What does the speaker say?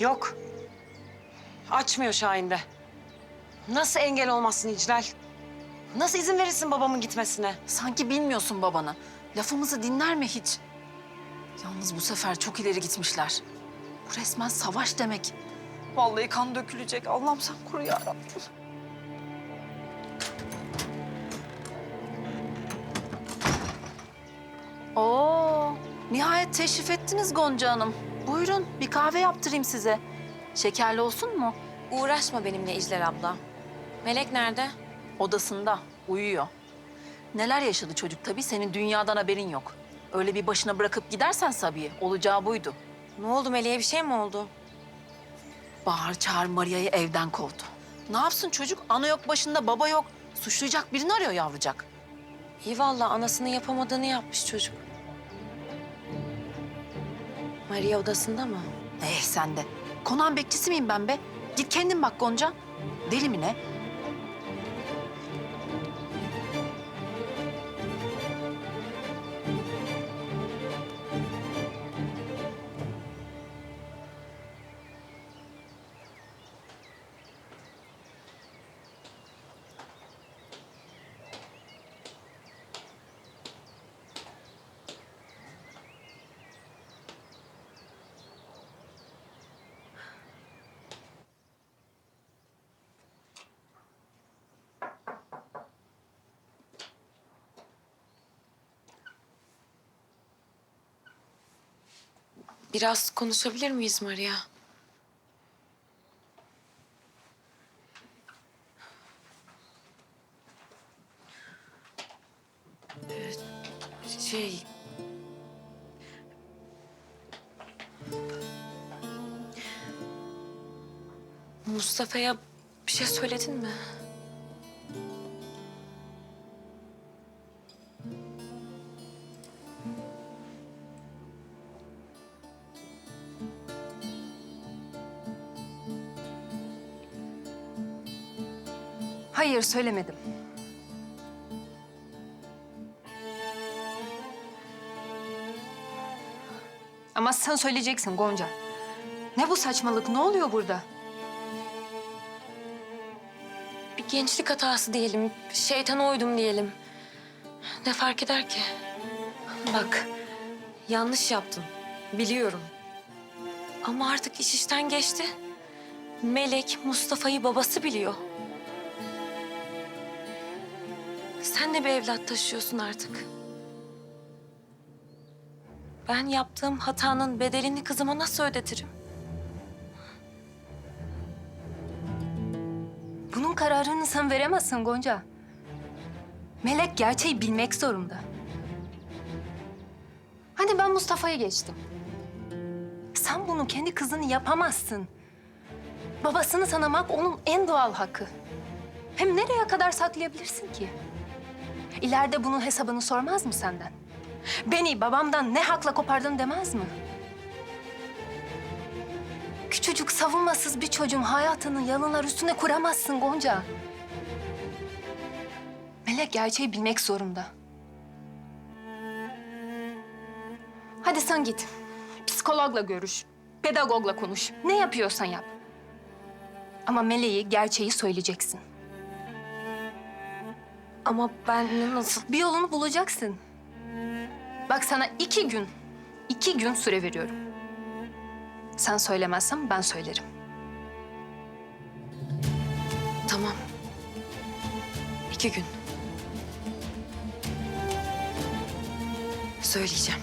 Yok. Açmıyor Şahin de. Nasıl engel olmazsın İclal? Nasıl izin verirsin babamın gitmesine? Sanki bilmiyorsun babanı. Lafımızı dinler mi hiç? Yalnız bu sefer çok ileri gitmişler. Bu resmen savaş demek. Vallahi kan dökülecek. Allah'ım sen koru ya. Oo, nihayet teşrif ettiniz Gonca Hanım. Buyurun bir kahve yaptırayım size. Şekerli olsun mu? Uğraşma benimle İclal abla. Melek nerede? Odasında, uyuyor. Neler yaşadı çocuk tabii, senin dünyadan haberin yok. Öyle bir başına bırakıp gidersen Sabiye, olacağı buydu. Ne oldu Melek'e bir şey mi oldu? Bağır çağır Maria'yı evden kovdu. Ne yapsın çocuk? Ana yok başında, baba yok. Suçlayacak birini arıyor yavrucak. İyi vallahi anasının yapamadığını yapmış çocuk. Maria odasında mı? Eh sen de. Konağın bekçisi miyim ben be? Git kendin bak Gonca. Deli mi ne? Biraz konuşabilir miyiz Maria? Ee, şey... Mustafa'ya bir şey söyledin mi? Hayır söylemedim. Ama sen söyleyeceksin Gonca. Ne bu saçmalık? Ne oluyor burada? Bir gençlik hatası diyelim, şeytana uydum diyelim. Ne fark eder ki? Bak, yanlış yaptım. Biliyorum. Ama artık iş işten geçti. Melek, Mustafa'yı babası biliyor. Sen de bir evlat taşıyorsun artık. Ben yaptığım hatanın bedelini kızıma nasıl ödetirim? Bunun kararını sen veremezsin Gonca. Melek gerçeği bilmek zorunda. Hadi ben Mustafa'ya geçtim. Sen bunu kendi kızını yapamazsın. Babasını tanımak onun en doğal hakkı. Hem nereye kadar saklayabilirsin ki? İleride bunun hesabını sormaz mı senden? Beni babamdan ne hakla kopardın demez mi? Küçücük savunmasız bir çocuğun hayatını yalanlar üstüne kuramazsın Gonca. Melek gerçeği bilmek zorunda. Hadi sen git. Psikologla görüş. Pedagogla konuş. Ne yapıyorsan yap. Ama Meleğe gerçeği söyleyeceksin. Ama ben nasıl... Bir yolunu bulacaksın. Bak sana iki gün, iki gün süre veriyorum. Sen söylemezsen ben söylerim. Tamam. İki gün. Söyleyeceğim.